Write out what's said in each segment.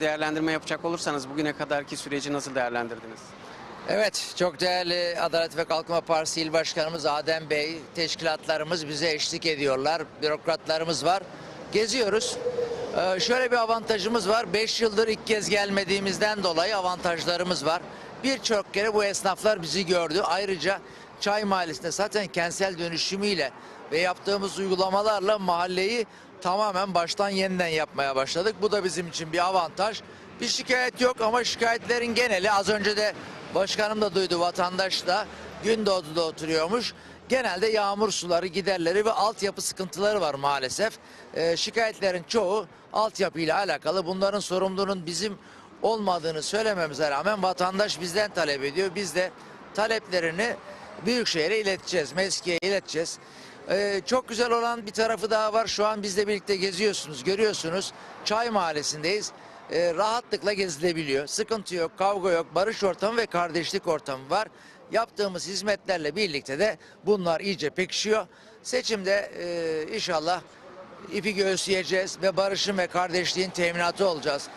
Değerlendirme yapacak olursanız bugüne kadarki süreci nasıl değerlendirdiniz? Evet, çok değerli Adalet ve Kalkınma Partisi İl Başkanımız Adem Bey, teşkilatlarımız bize eşlik ediyorlar, bürokratlarımız var. Geziyoruz. Ee, şöyle bir avantajımız var. 5 yıldır ilk kez gelmediğimizden dolayı avantajlarımız var. Birçok kere bu esnaflar bizi gördü. Ayrıca Çay Mahallesi'nde zaten kentsel dönüşümüyle ve yaptığımız uygulamalarla mahalleyi tamamen baştan yeniden yapmaya başladık. Bu da bizim için bir avantaj. Bir şikayet yok ama şikayetlerin geneli az önce de başkanım da duydu vatandaş da Gündoğdu'da oturuyormuş. Genelde yağmur suları giderleri ve altyapı sıkıntıları var maalesef. Ee, şikayetlerin çoğu altyapıyla alakalı. Bunların sorumluluğunun bizim olmadığını söylememize rağmen vatandaş bizden talep ediyor. Biz de taleplerini Büyükşehir'e ileteceğiz, MESKİ'ye ileteceğiz. Ee, çok güzel olan bir tarafı daha var. Şu an bizle birlikte geziyorsunuz, görüyorsunuz. Çay Mahallesi'ndeyiz. Ee, rahatlıkla gezilebiliyor. Sıkıntı yok, kavga yok, barış ortamı ve kardeşlik ortamı var. Yaptığımız hizmetlerle birlikte de bunlar iyice pekişiyor. Seçimde e, inşallah ipi göğüsleyeceğiz ve barışın ve kardeşliğin teminatı olacağız.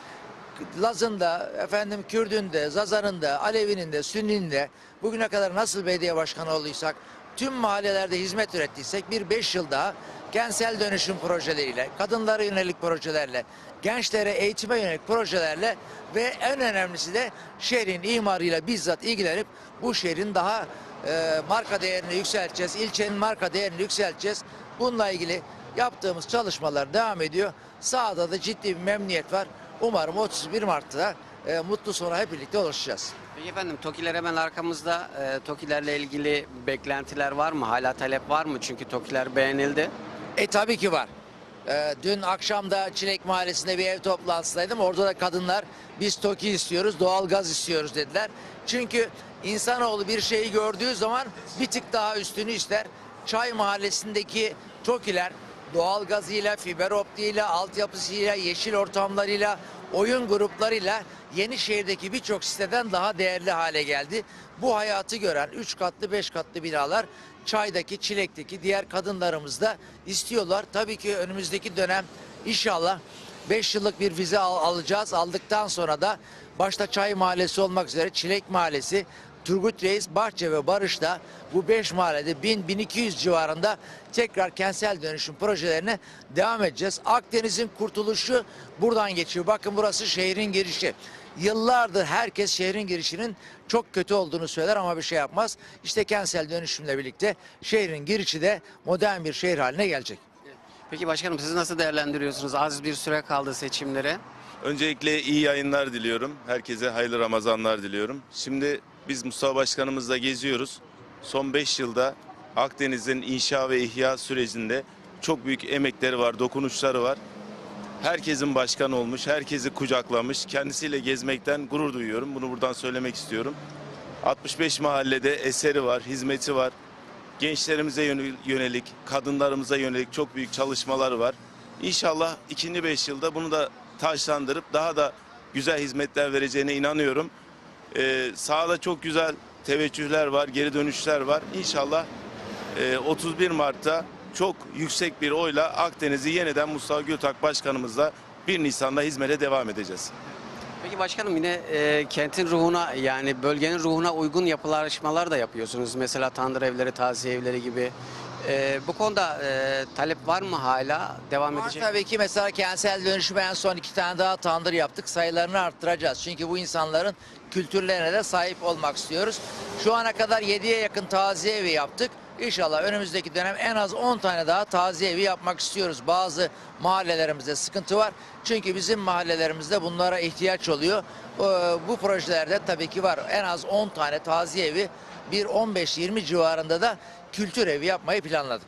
Laz'ında, efendim Kürdünde, Zazar'ında, Alevi'nin Sünni'nin de bugüne kadar nasıl belediye başkanı olduysak, tüm mahallelerde hizmet ürettiysek bir beş yıl daha kentsel dönüşüm projeleriyle, kadınlara yönelik projelerle, gençlere eğitime yönelik projelerle ve en önemlisi de şehrin imarıyla bizzat ilgilenip bu şehrin daha e, marka değerini yükselteceğiz, ilçenin marka değerini yükselteceğiz. Bununla ilgili yaptığımız çalışmalar devam ediyor. Sahada da ciddi bir memnuniyet var. Umarım 31 Mart'ta e, mutlu sona hep birlikte ulaşacağız. Peki efendim TOKİ'ler hemen arkamızda. E, TOKİ'lerle ilgili beklentiler var mı? Hala talep var mı? Çünkü TOKİ'ler beğenildi. E tabii ki var. E, dün akşam da Çilek Mahallesi'nde bir ev toplantısındaydım. Orada da kadınlar biz TOKİ istiyoruz, doğal gaz istiyoruz dediler. Çünkü insanoğlu bir şeyi gördüğü zaman bir tık daha üstünü ister. Çay Mahallesi'ndeki TOKİ'ler doğal gazıyla, fiber optiğiyle, altyapısıyla, yeşil ortamlarıyla, oyun gruplarıyla Yenişehir'deki birçok siteden daha değerli hale geldi. Bu hayatı gören 3 katlı 5 katlı binalar Çay'daki, Çilek'teki diğer kadınlarımız da istiyorlar. Tabii ki önümüzdeki dönem inşallah 5 yıllık bir vize al- alacağız. Aldıktan sonra da başta Çay Mahallesi olmak üzere Çilek Mahallesi, Turgut Reis, Bahçe ve Barış'ta bu 5 mahallede 1000-1200 civarında tekrar kentsel dönüşüm projelerine devam edeceğiz. Akdeniz'in kurtuluşu buradan geçiyor. Bakın burası şehrin girişi. Yıllardır herkes şehrin girişinin çok kötü olduğunu söyler ama bir şey yapmaz. İşte kentsel dönüşümle birlikte şehrin girişi de modern bir şehir haline gelecek. Peki başkanım siz nasıl değerlendiriyorsunuz? Az bir süre kaldı seçimlere. Öncelikle iyi yayınlar diliyorum. Herkese hayırlı Ramazanlar diliyorum. Şimdi biz Mustafa Başkanımızla geziyoruz. Son 5 yılda Akdeniz'in inşa ve ihya sürecinde çok büyük emekleri var, dokunuşları var. Herkesin başkan olmuş, herkesi kucaklamış. Kendisiyle gezmekten gurur duyuyorum. Bunu buradan söylemek istiyorum. 65 mahallede eseri var, hizmeti var. Gençlerimize yönel- yönelik, kadınlarımıza yönelik çok büyük çalışmaları var. İnşallah ikinci beş yılda bunu da taşlandırıp daha da güzel hizmetler vereceğine inanıyorum. Ee, sahada çok güzel teveccühler var, geri dönüşler var. İnşallah e, 31 Mart'ta çok yüksek bir oyla Akdeniz'i yeniden Mustafa Gültak Başkanımızla 1 Nisan'da hizmete devam edeceğiz. Peki başkanım yine e, kentin ruhuna yani bölgenin ruhuna uygun yapılaşmalar da yapıyorsunuz. Mesela tandır evleri, taziye evleri gibi. E, bu konuda e, talep var mı hala? Devam Var edecek tabii ki mesela kentsel dönüşüme en son iki tane daha tandır yaptık. Sayılarını arttıracağız. Çünkü bu insanların kültürlerine de sahip olmak istiyoruz. Şu ana kadar 7'ye yakın taziye evi yaptık. İnşallah önümüzdeki dönem en az 10 tane daha taziye evi yapmak istiyoruz. Bazı mahallelerimizde sıkıntı var. Çünkü bizim mahallelerimizde bunlara ihtiyaç oluyor. Ee, Bu projelerde tabii ki var. En az 10 tane taziye evi, bir 15-20 civarında da kültür evi yapmayı planladık.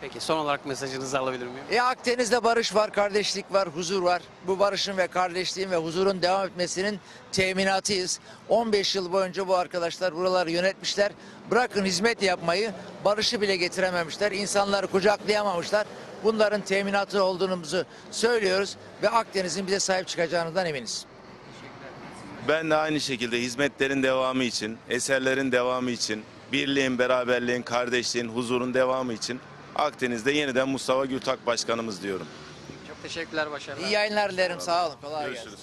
Peki son olarak mesajınızı alabilir miyim? E Akdeniz'de barış var, kardeşlik var, huzur var. Bu barışın ve kardeşliğin ve huzurun devam etmesinin teminatıyız. 15 yıl boyunca bu arkadaşlar buraları yönetmişler. Bırakın hizmet yapmayı, barışı bile getirememişler. İnsanları kucaklayamamışlar. Bunların teminatı olduğumuzu söylüyoruz ve Akdeniz'in bize sahip çıkacağından eminiz. Ben de aynı şekilde hizmetlerin devamı için, eserlerin devamı için, birliğin, beraberliğin, kardeşliğin, huzurun devamı için Akdeniz'de yeniden Mustafa Gültak Başkanımız diyorum. Çok teşekkürler başarılar. İyi yayınlar dilerim. Sağ olun. Kolay gelsin. Görüşürüz.